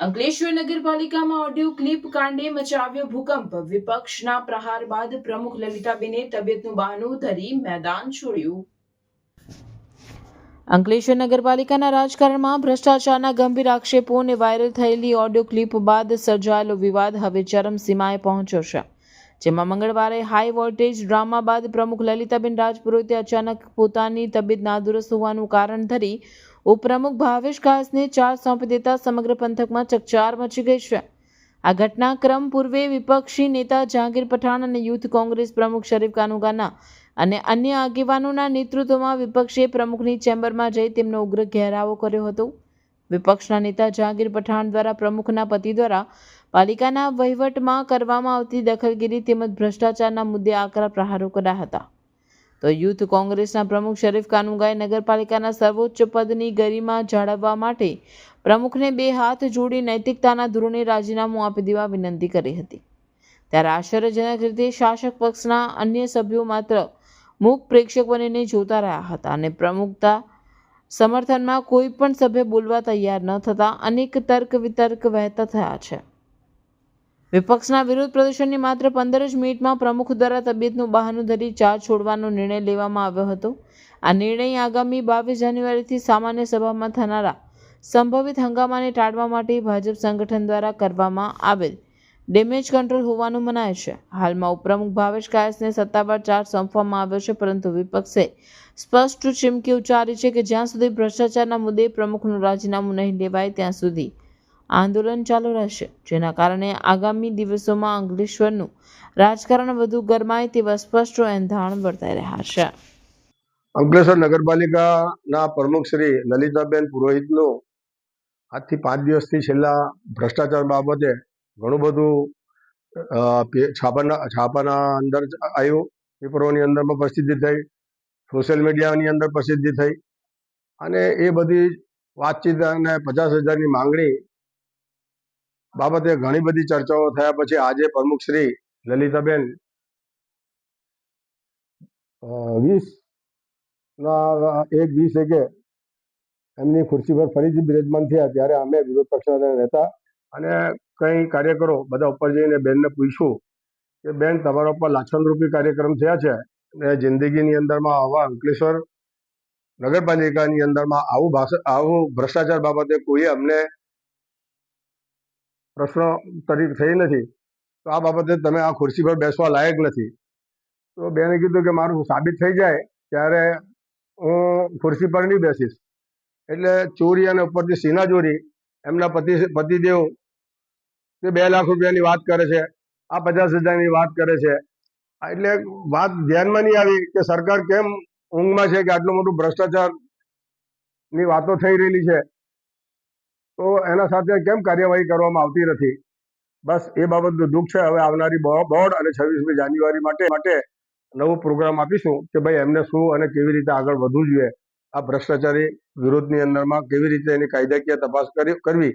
અંકલેશ્વર નગરપાલિકામાં audio clip કાંડે મચાવ્યો ભૂકંપ. વિપક્ષના પ્રહાર બાદ પ્રમુખ લલિતાબેને તબિયતનું બહાનું ધરી મેદાન છોડ્યું. અંકલેશ્વર નગરપાલિકાના રાજકારણમાં ભ્રષ્ટાચારના ગંભીર આક્ષેપો અને વાયરલ થયેલી ઓડિયો ક્લિપ બાદ સર્જાયેલો વિવાદ હવે ચરમસીમાએ પહોંચ્યો છે. જેમાં મંગળવારે હાઈ વોલ્ટેજ ડ્રામા બાદ પ્રમુખ લલિતાબેન રાજપુરોહિતે અચાનક પોતાની તબિયત નાદુરસ્ત હોવાનું કારણ ધરી ઉપપ્રમુખ ભાવેશ ઘાસને ચાર્જ સોંપી દેતા સમગ્ર પંથકમાં ચકચાર મચી ગઈ છે. આ ઘટનાક્રમ પૂર્વે વિપક્ષી નેતા જહાંગીર પઠાણ અને યુથ કોંગ્રેસ પ્રમુખ શરીફ કાનુગાના અને અન્ય આગેવાનોના નેતૃત્વમાં વિપક્ષે પ્રમુખની ચેમ્બરમાં જઈ તેમનો ઉગ્ર ઘેરાવો કર્યો હતો. વિપક્ષના નેતા જહાંગીર પઠાણ દ્વારા પ્રમુખના પતિ દ્વારા પાલિકાના વહીવટમાં કરવામાં આવતી દખલગીરી તેમજ ભ્રષ્ટાચારના મુદ્દે આકરા પ્રહારો કર્યા હતા. તો યુથ કોંગ્રેસના પ્રમુખ શરીફ કાનુગાએ નગરપાલિકાના સર્વોચ્ચ પદની ગરિમા જાળવવા માટે પ્રમુખને બે હાથ જોડી નૈતિકતાના ધોરણે રાજીનામું આપી દેવા વિનંતી કરી હતી. ત્યારે આશ્ચર્યજનક રીતે શાસક પક્ષના અન્ય સભ્યો માત્ર મૂક પ્રેક્ષક બનીને જોતા રહ્યા હતા અને પ્રમુખતા સમર્થનમાં કોઈ પણ સભ્ય બોલવા તૈયાર ન થતા અનેક તર્ક વિતર્ક વહેતા થયા છે. વિપક્ષના વિરોધ પ્રદર્શનની માત્ર પંદર જ મિનિટમાં પ્રમુખ દ્વારા તબિયતનું બહાનું ધરી ચાર્જ છોડવાનો નિર્ણય લેવામાં આવ્યો હતો. આ નિર્ણય આગામી બાવીસ જાન્યુઆરીથી સામાન્ય સભામાં થનારા સંભવિત હંગામાને ટાળવા માટે ભાજપ સંગઠન દ્વારા કરવામાં આવેલ ડેમેજ કંટ્રોલ હોવાનું મનાય છે. હાલમાં ઉપપ્રમુખ ભાવેશ કાયસને સત્તાવાર ચાર્જ સોંપવામાં આવ્યો છે, પરંતુ વિપક્ષે સ્પષ્ટ ચીમકી ઉચ્ચારી છે કે જ્યાં સુધી ભ્રષ્ટાચારના મુદ્દે પ્રમુખનું રાજીનામું નહીં લેવાય, ત્યાં સુધી આંદોલન ચાલુ રહેશે. જેના કારણે આગામી દિવસોમાં અંગલેશ્વરનું રાજકારણ વધુ ગરમાય તેવા સ્પષ્ટ એંધાણ વર્તાઈ રહ્યા છે. અંકલેશ્વર નગરપાલિકાના પ્રમુખ શ્રી લલિતાબેન પુરોહિતનો આજથી પાંચ દિવસથી છેલ્લા ભ્રષ્ટાચાર બાબતે ઘણું બધું છાપાના છાપાના અંદર આવ્યું પેપરોની અંદરમાં પ્રસિદ્ધિ થઈ, સોશિયલ મીડિયાની અંદર પ્રસિદ્ધિ થઈ. અને એ બધી વાતચીત અને પચાસ હજારની માંગણી બાબતે ઘણી બધી ચર્ચાઓ થયા પછી આજે પ્રમુખશ્રી લલિતાબેન વીસના એક વીસ એકે એમની ખુરશી પર ફરીથી બિરાજમાન થયા, ત્યારે અમે વિરોધ પક્ષના નેતા અને કઈ કાર્યકરો બધા ઉપર જઈને બેનને પૂછ્યું કે, બેન, તમારા ઉપર લાક્ષણરૂપી કાર્યક્રમ થયા છે અને જિંદગીની અંદરમાં આવા અંકલેશ્વર નગરપાલિકાની અંદરમાં આવું ભાષા, આવું ભ્રષ્ટાચાર બાબતે કોઈ અમને પ્રશ્ન તરીકે થઈ નથી. તો આ બાબતે તમે આ ખુરશી પર બેસવા લાયક નથી. તો બેને કીધું કે, મારું સાબિત થઈ જાય ત્યારે હું ખુરશી પર નહીં બેસીશ. એટલે ચોરી અને ઉપરથી સીના ચોરી એમના પતિ, પતિદેવ તે બે લાખ રૂપિયાની વાત કરે છે, આ પચાસ હજારની વાત કરે છે. એટલે વાત ધ્યાનમાં નહીં આવી કે સરકાર કેમ ઊંઘમાં છે કે આટલું મોટું ભ્રષ્ટાચારની વાતો થઈ રહેલી છે. તો એના સાથે કેમ કાર્યવાહી કરવામાં આવતી નથી? બસ એ બાબતનું દુઃખ છે. હવે આવનારી બોર્ડ અને છવ્વીસમી જાન્યુઆરી માટે માટે નવો પ્રોગ્રામ આપીશું કે ભાઈ એમને શું અને કેવી રીતે આગળ વધવું જોઈએ. આ ભ્રષ્ટાચારી વિરોધની અંદરમાં કેવી રીતે એની કાયદાકીય તપાસ કરી, કરવી